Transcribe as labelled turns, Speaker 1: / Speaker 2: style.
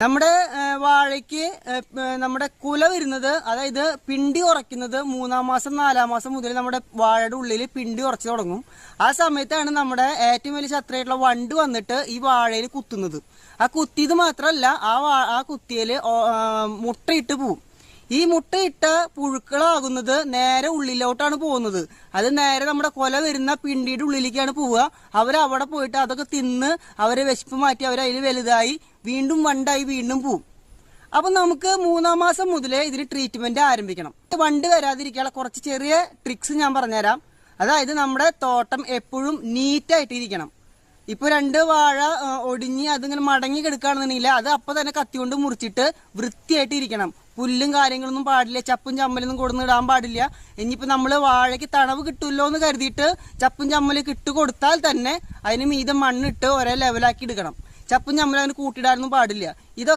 Speaker 1: നമ്മുടെ വാഴയ്ക്ക് നമ്മുടെ കുല വരുന്നത് അതായത് പിണ്ടി ഉറയ്ക്കുന്നത് മൂന്നാം മാസം നാലാം മാസം മുതൽ നമ്മുടെ വാഴയുടെ ഉള്ളിൽ പിണ്ടി ഉറച്ചു തുടങ്ങും. ആ സമയത്താണ് നമ്മുടെ ഏറ്റവും വലിയ ശത്രുവായിട്ടുള്ള വണ്ട് വന്നിട്ട് ഈ വാഴയിൽ കുത്തുന്നത്. ആ കുത്തിയത് മാത്രമല്ല ആ ആ കുത്തിയിൽ മുട്ടയിട്ട് പോവും. ഈ മുട്ടയിട്ട പുഴുക്കളാകുന്നത് നേരെ ഉള്ളിലോട്ടാണ് പോകുന്നത്. അത് നേരെ നമ്മുടെ കൊല വരുന്ന പിണ്ടിയുടെ ഉള്ളിലേക്കാണ് പോവുക. അവരവിടെ പോയിട്ട് അതൊക്കെ തിന്ന് അവരെ വിശപ്പ് മാറ്റി അവരതിൽ വലുതായി വീണ്ടും വണ്ടായി വീണ്ടും പോവും. അപ്പൊ നമുക്ക് മൂന്നാം മാസം മുതലേ ഇതിന് ട്രീറ്റ്മെന്റ് ആരംഭിക്കണം. വണ്ട് വരാതിരിക്കാനുള്ള കുറച്ച് ചെറിയ ട്രിക്സ് ഞാൻ പറഞ്ഞുതരാം. അതായത് നമ്മുടെ തോട്ടം എപ്പോഴും നീറ്റായിട്ടിരിക്കണം. ഇപ്പൊ രണ്ട് വാഴ ഒടിഞ്ഞ് അതിങ്ങനെ മടങ്ങി കിടക്കുകയാണെന്നുണ്ടെങ്കിൽ അത് അപ്പൊ തന്നെ കത്തി കൊണ്ട് മുറിച്ചിട്ട് വൃത്തിയായിട്ട് ഇരിക്കണം പുല്ലും കാര്യങ്ങളൊന്നും പാടില്ല. ചപ്പും ചമ്മലൊന്നും കൊടുന്ന് ഇടാൻ പാടില്ല. ഇനിയിപ്പോ നമ്മൾ വാഴയ്ക്ക് തണവ് കിട്ടുമല്ലോ എന്ന് കരുതിയിട്ട് ചപ്പും ചമ്മലൊക്കെ ഇട്ട് കൊടുത്താൽ തന്നെ അതിന് മീതം മണ്ണിട്ട് ഒരേ ലെവലാക്കി എടുക്കണം. ചപ്പും ചമ്മലും അതിന് കൂട്ടിയിടാനൊന്നും പാടില്ല. ഇതൊക്കെ